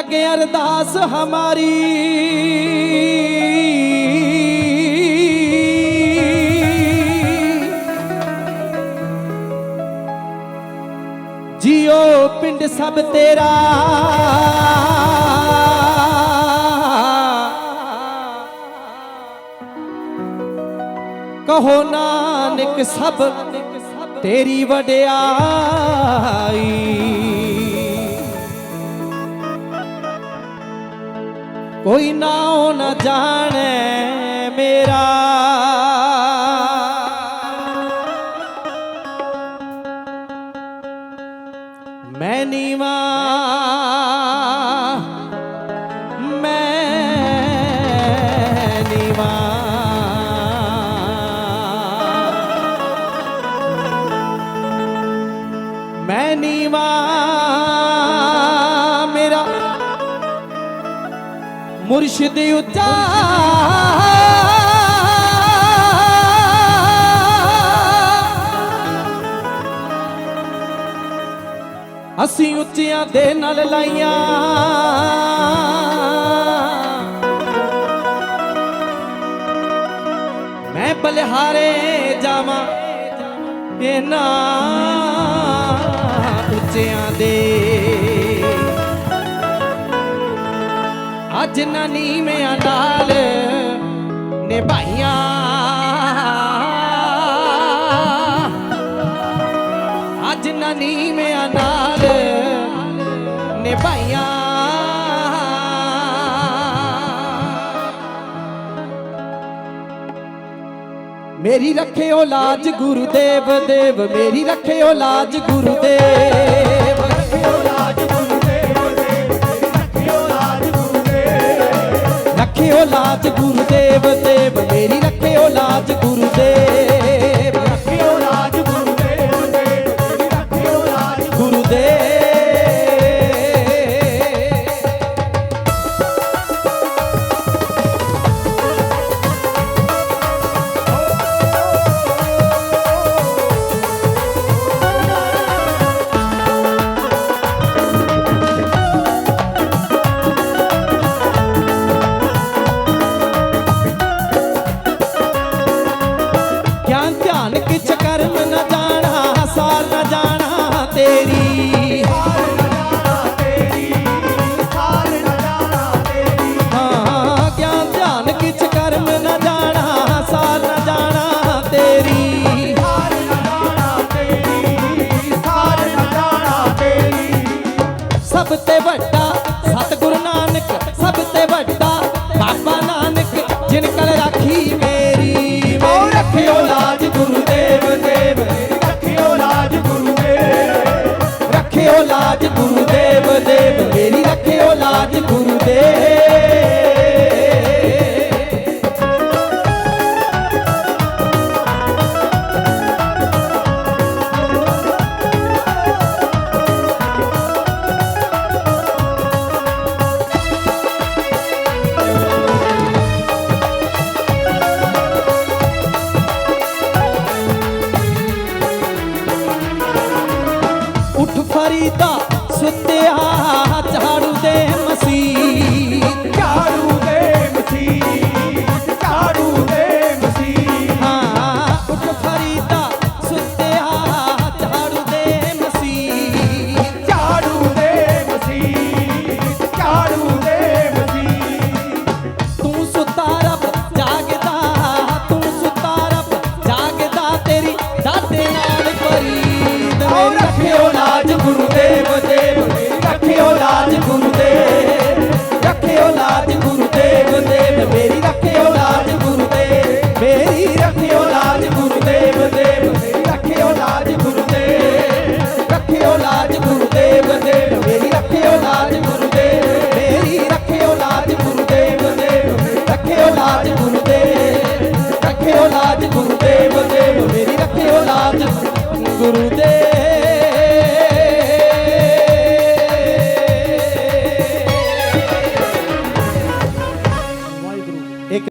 ਅਗੇ ਅਰਦਾਸ ਹਮਾਰੀ। ਜਿਉ ਪਿੰਡ ਸਭ ਤੇਰਾ। ਕਹੋ ਨਾਨਕ ਸਭ ਤੇਰੀ ਵਡਿਆਈ। ਕੋਈ ਨਾ ਨਾਉ ਨਾ ਜਾਣੈ ਮੇਰਾ। ਮੈਂ ਨੀਵਾ ਮੈਂ ਨੀਵਾ। ਮੈਂ ਨੀਵਾ। ਮੁਰਸ਼ਿਦ ਉੱਚਾ। ਅਸੀਂ ਉੱਚਿਆਂ ਦੇ ਨਾਲ ਲਾਈਆਂ। ਮੈਂ ਬਲਿਹਾਰੇ ਜਾਵਾਂ। ਇਹਨਾਂ ਉੱਚਿਆਂ ਦੇ ਅੱਜ ਨਾ ਨੀਵਿਆਂ ਨਾਲ ਨਿਭਾਈਆਂ। ਅੱਜ ਨਾ ਨੀਵਿਆਂ ਨਾਲ ਨਿਭਾਈਆਂ। ਮੇਰੀ ਰੱਖਿਓ ਲਾਜ ਗੁਰਦੇਵ ਦੇਵ, ਮੇਰੀ ਰੱਖਿਓ ਲਾਜ ਗੁਰਦੇਵ। ਰੱਖਿਓ ਲਾਜ ਦੇਵ ਸਭ ਤੇ ਵੱਡਾ ਗੁਰਦੇਵ